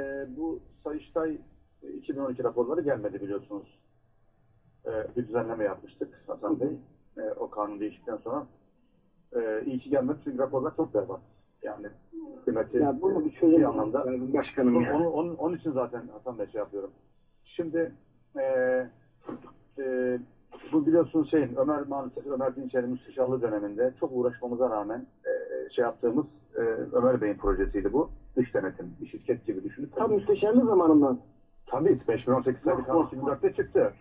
Ee, bu Sayıştay e, 2012 raporları gelmedi biliyorsunuz. Ee, bir düzenleme yapmıştık Hasan Bey. Ee, o kanun değiştikten sonra. Ee, iyi ki gelmedi çünkü raporlar çok berbat. Yani kıymeti Ya bunu bir çözüm bir anlamda. başkanım ya. Onun, onun, onun için zaten Hasan Bey şey yapıyorum. Şimdi e, e, bu biliyorsunuz şeyin Ömer maalesef Ömer Dinçer'in müsteşarlığı döneminde çok uğraşmamıza rağmen e, şey yaptığımız e, Ömer Bey'in projesiydi bu. Dış denetim, bir şirket gibi düşünüp. Tam müsteşarlık zamanından. Tabii 5018 sayılı kanun oh. 2004'te çıktı.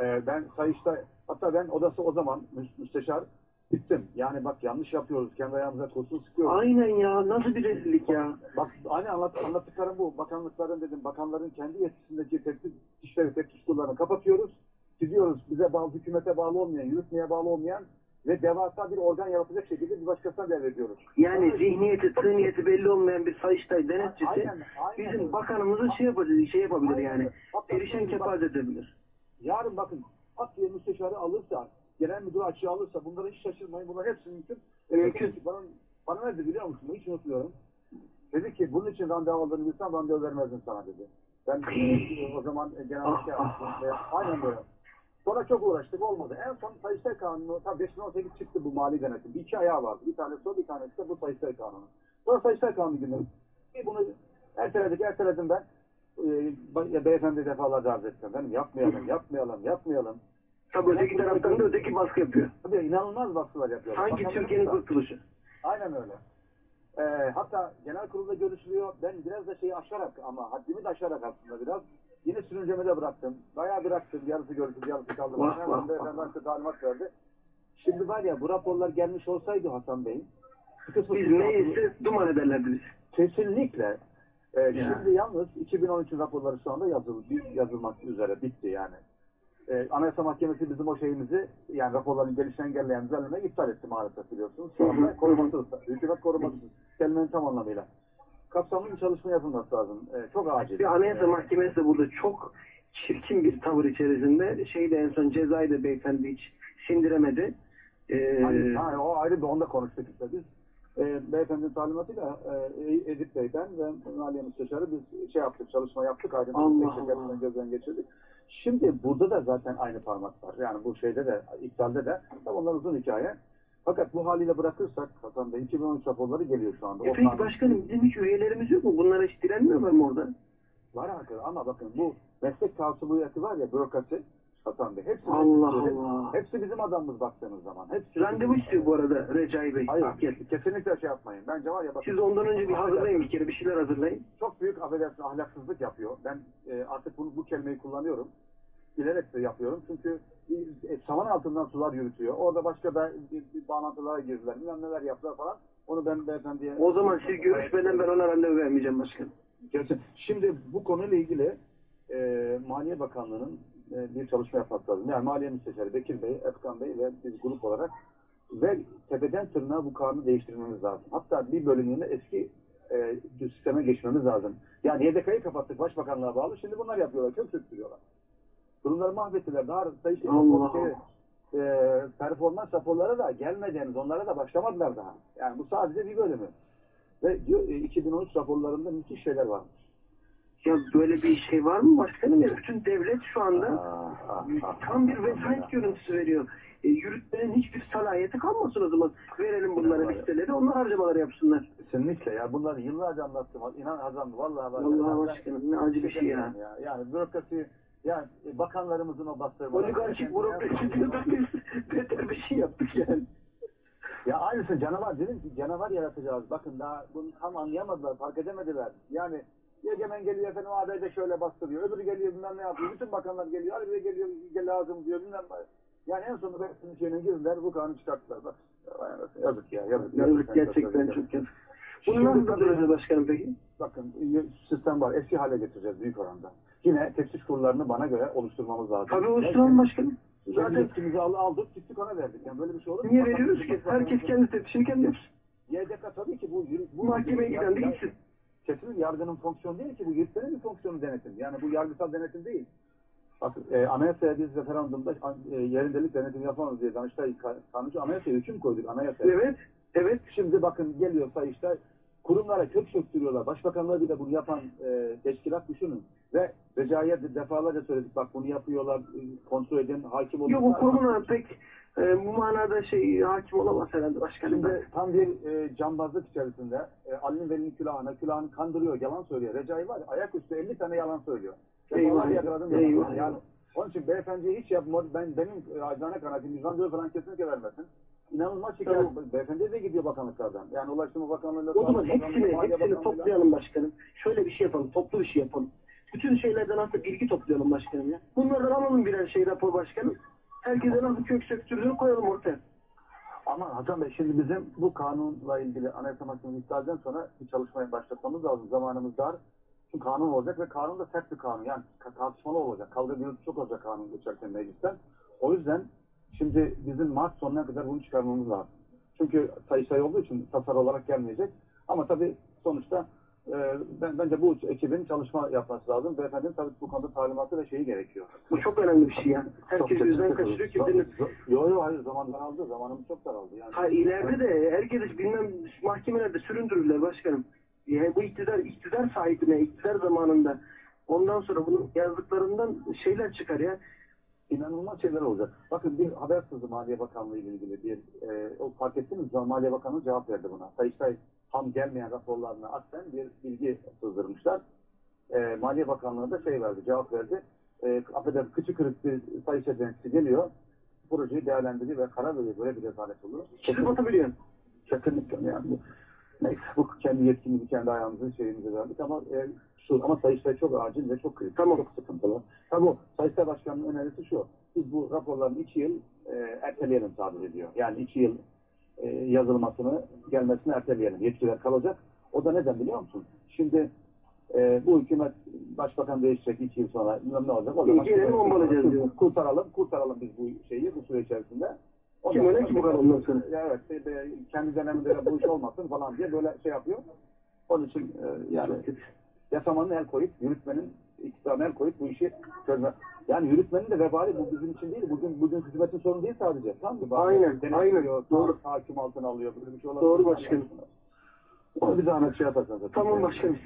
Ee, ben Sayıştay, hatta ben odası o zaman mü- müsteşar bittim. Yani bak yanlış yapıyoruz, kendi ayağımıza kurşun sıkıyoruz. Aynen ya nasıl bir rezillik ya. Bak aynı anlat, anlattıklarım bu. Bakanlıkların dedim, bakanların kendi yetkisindeki tepki, işleri, tepki kurullarını kapatıyoruz. Gidiyoruz bize bağlı, hükümete bağlı olmayan, yürütmeye bağlı olmayan ve devasa bir organ yaratacak şekilde bir başkasına devrediyoruz. Yani zihniyeti, sığniyeti belli olmayan bir sayıştay denetçisi Aynen, aynen. bizim bakanımızı şey yapabilir, şey yapabilir Aynen. yani. Hatta Perişan kepaze edebilir. Yarın bakın Akliye müsteşarı alırsa, genel müdür açığı alırsa bunlara hiç şaşırmayın. Bunlar hepsi mümkün. Mümkün. Ee, Bana, bana ne dedi biliyor musun? Hiç unutmuyorum. Dedi ki bunun için randevu aldığını bilsem randevu vermezdim sana dedi. Ben e, o zaman e, genel başkan yapmıştım. Ve Aynen böyle. Sonra çok uğraştık olmadı. En son Sayıştay Kanunu, tabii 5018 çıktı bu mali denetim. Bir iki ayağı vardı. Bir tanesi o, bir tanesi de bu Sayıştay Kanunu. Sonra Sayıştay Kanunu günü. Bir bunu erteledik, erteledim ben. Ee, beyefendi defalarca arz ettim. Benim yapmayalım, yapmayalım, yapmayalım. Tabii öteki taraftan da öteki baskı yapıyor. Tabii inanılmaz baskılar yapıyorlar. Sanki Türkiye'nin kurtuluşu. Aynen öyle. Ee, hatta genel kurulda görüşülüyor. Ben biraz da şeyi aşarak ama haddimi de aşarak aslında biraz. Yine sürüncemede bıraktım. Bayağı bıraktım. Yarısı görüşüldü, yarısı kaldı. Vah, vah, vah. hakkı talimat verdi. Şimdi var ya bu raporlar gelmiş olsaydı Hasan Bey. kısmı- Biz neyse duman ederlerdi biz. Kesinlikle. Ee, Ya. Şimdi yalnız 2013'ün raporları şu anda yazıl, yazılmak üzere bitti yani. Ee, Anayasa Mahkemesi bizim o şeyimizi yani raporların gelişini engelleyen düzenlemeyi iptal etti maalesef biliyorsunuz. Şu anda korumasız. Hükümet korumasız. Kelimenin tam anlamıyla. Kapsamlı bir çalışma yapılması lazım. Ee, çok acil. Bir Anayasa Ee, Mahkemesi de burada çok çirkin bir tavır içerisinde. Şeyde en son cezayı da beyefendi hiç sindiremedi. Ee, Hani, ha, o ayrı bir onda konuştuk işte biz. E, beyefendinin talimatıyla e, Edip Bey'den ve Maliye Müsteşarı biz şey yaptık, çalışma yaptık. Ayrıca Allah gözden geçirdik. Şimdi burada da zaten aynı parmak var. Yani bu şeyde de, iptalde de. Tabii onlar uzun hikaye. Fakat bu haliyle bırakırsak Hasan Bey 2013 raporları geliyor şu anda. e peki başkanım bizim hiç üyelerimiz yok mu? Bunlara hiç direnmiyorlar mı orada? Var arkadaşlar ama bakın bu meslek tasubiyeti var ya bürokrasi Hasan Bey. Hepsi, Allah hepsi, Allah. hepsi bizim adamımız baktığınız zaman. Hepsi Randevu istiyor bu arada Recai Bey. Hayır, Gel. kesinlikle şey yapmayın. Bence var ya bakın. Siz ondan önce bir hazırlayın bir kere bir şeyler hazırlayın. çok büyük affedersin ahlaksızlık yapıyor. Ben e, artık bunu, bu kelimeyi kullanıyorum. Bilerek de yapıyorum. Çünkü e, saman altından sular yürütüyor. Orada başka be, bir, bir bağlantılara girdiler. Bilmem neler yaptılar falan. Onu ben beyefendiye... O zaman siz görüşmeden ben ona randevu vermeyeceğim başkanım. Gerçi- Şimdi bu konuyla ilgili e, Maliye Bakanlığı'nın e, bir çalışma yapması lazım. Yani Maliye Müsteşarı Bekir Bey, Efkan Bey ve biz grup olarak ve tepeden tırnağa bu kanunu değiştirmemiz lazım. Hatta bir bölümünü eski e, sisteme geçmemiz lazım. Yani YDK'yı kapattık Başbakanlığa bağlı. Şimdi bunlar yapıyorlar. Çok sürtüyorlar. Durumları mahvettiler. Daha Allah şey, e, performans raporları da gelmediğiniz onlara da başlamadılar daha. Yani bu sadece bir bölümü. Ve e, 2013 raporlarında müthiş şeyler varmış. Ya böyle bir şey var mı başkanım ya? Bütün devlet şu anda Ah, ah, ah, tam bir vesayet görüntüsü veriyor. E, yürütmenin hiçbir salahiyeti kalmasın o zaman. Verelim bunlara listeleri, onlar harcamaları yapsınlar. Kesinlikle ya. Bunları yıllarca anlattım. İnan Hazan vallahi. Vallahi ben- başkanım ne acı bir şey ya. ya. Yani bürokrasi yani bakanlarımızın o bastırma. Oligarşik bürokrasi diyor da biz beter bir şey yaptık yani. Ya aynısı canavar dedim ki canavar yaratacağız. Bakın daha bunu tam anlayamadılar, fark edemediler. Yani Egemen geliyor efendim ABD şöyle bastırıyor. Öbürü geliyor bilmem ne yapıyor. Bütün bakanlar geliyor. Bey geliyor gel lazım diyor bilmem ne. Yani en sonunda hepsinin şeyine girdiler. Bu kanunu çıkarttılar. Bak yazık ya. Yazık, Yazık gerçekten çok yazık. Bunu nasıl durduracağız başkanım peki? Bakın sistem var. Eski hale getireceğiz büyük oranda. Yine tefsir kurullarını bana göre oluşturmamız lazım. Tabii oluşturalım başkanım. Zaten yetkimizi al- aldık, gittik ona verdik. Yani böyle bir şey olur mu? niye veriyoruz ki? Herkes kendi tepkisini kendi yapsın. YDK tabii ki bu bu Mahkemeye giden de gitsin. Kesinlikle yargının fonksiyonu değil ki bu yürütmenin bir fonksiyonu denetim. Yani bu yargısal denetim değil. Bak e, anayasaya biz referandumda e, yerindelik denetim yapamayız diye Danıştay kanuncu anayasaya hüküm koyduk anayasaya. Evet, evet. Şimdi bakın geliyor Sayıştay kurumlara kök söktürüyorlar. Başbakanlar bile bunu yapan e, teşkilat düşünün. Ve Recai'ye de defalarca söyledik bak bunu yapıyorlar, e, kontrol edin, hakim olun. Yok o kurumuna pek e, bu manada şey hakim olamaz herhalde başkanım. Şimdi tam bir e, cambazlık içerisinde e, Ali'nin velinin külahına, külahını kandırıyor, yalan söylüyor. Recai var ya, ayaküstü 50 tane yalan söylüyor. Yakaladım yalan. eyvah. Yani, onun için beyefendiye hiç yapma, ben, benim e, acizane kanaatim 114 falan kesinlikle vermesin. İnanılmaz şikayet. Tamam. Beyefendi de gidiyor bakanlıklardan. Yani Ulaştırma Bakanlığı'yla... O zaman hepsini, hepsini toplayalım başkanım. Şöyle bir şey yapalım, toplu bir şey yapalım. Bütün şeylerden aslında bilgi toplayalım başkanım ya. Bunlardan alalım birer şey rapor başkanım. Herkese nasıl kök söktürdüğünü koyalım ortaya. Ama Hasan Bey şimdi bizim bu kanunla ilgili Anayasa Mahkemesi iptalden sonra bir çalışmaya başlatmamız lazım. Zamanımız dar. Çünkü kanun olacak ve kanun da sert bir kanun. Yani tartışmalı olacak. Kavga gürültü çok olacak kanun geçerken meclisten. O yüzden şimdi bizim Mart sonuna kadar bunu çıkarmamız lazım. Çünkü sayı sayı olduğu için tasar olarak gelmeyecek. Ama tabii sonuçta e, ben, bence bu ekibin çalışma yapması lazım. Beyefendinin tabii bu konuda talimatı ve şeyi gerekiyor. Bu çok önemli bir şey ya. Herkes yüzden kaçırıyor kimsenin. Yok yok hayır zaman daraldı. Zamanımız çok daraldı. Yani, Ha ileride de herkes bilmem mahkemelerde süründürürler başkanım. Yani bu iktidar iktidar sahibine, iktidar zamanında ondan sonra bunun yazdıklarından şeyler çıkar ya. İnanılmaz şeyler olacak. Bakın bir haber sızdı Maliye Bakanlığı ile ilgili bir e, o fark ettiniz mi? Maliye Bakanlığı cevap verdi buna. Sayıştay tam gelmeyen raporlarına aslen bir bilgi sızdırmışlar. E, Maliye Bakanlığı da şey verdi, cevap verdi. E, affedersin, kıçı kırık bir Sayıştay denetçisi geliyor. Projeyi değerlendiriyor ve karar veriyor. Böyle bir rezalet olur. Çizip atabiliyor. Kesinlikle yani. Neyse bu kendi yetkimizi kendi ayağımızın şeyimize verdik ama e, şu ama Sayıştay çok acil ve çok kritik. Tamam. Çok sıkıntılı. Tabi bu Sayıştay Başkanı'nın önerisi şu. Biz bu raporların iki yıl e, erteleyelim sadece diyor. Yani iki yıl e, yazılmasını, gelmesini erteleyelim. Yetkiler kalacak. O da neden biliyor musun? Şimdi e, bu hükümet başbakan değişecek iki yıl sonra ne olacak. O zaman Gelelim bombalayacağız diyor. Kurtaralım, kurtaralım biz bu şeyi bu süre içerisinde. Kim öyle ki bu kadar ya evet, e, e, kendi döneminde de bu iş olmasın falan diye böyle şey yapıyor. Onun için e, yani yasamanın el koyup, yürütmenin iktidarına el koyup bu işi çözme. Yani yürütmenin de vebali bu bizim için değil. Bugün bugün hükümetin sorunu değil sadece. Tam bir Aynen, aynen. Doğru. Doğru. Hakim altına alıyor. Böyle bir şey olabilir. Doğru başkanım. Onu bir zahmet şey yaparsanız. Tamam başkanım.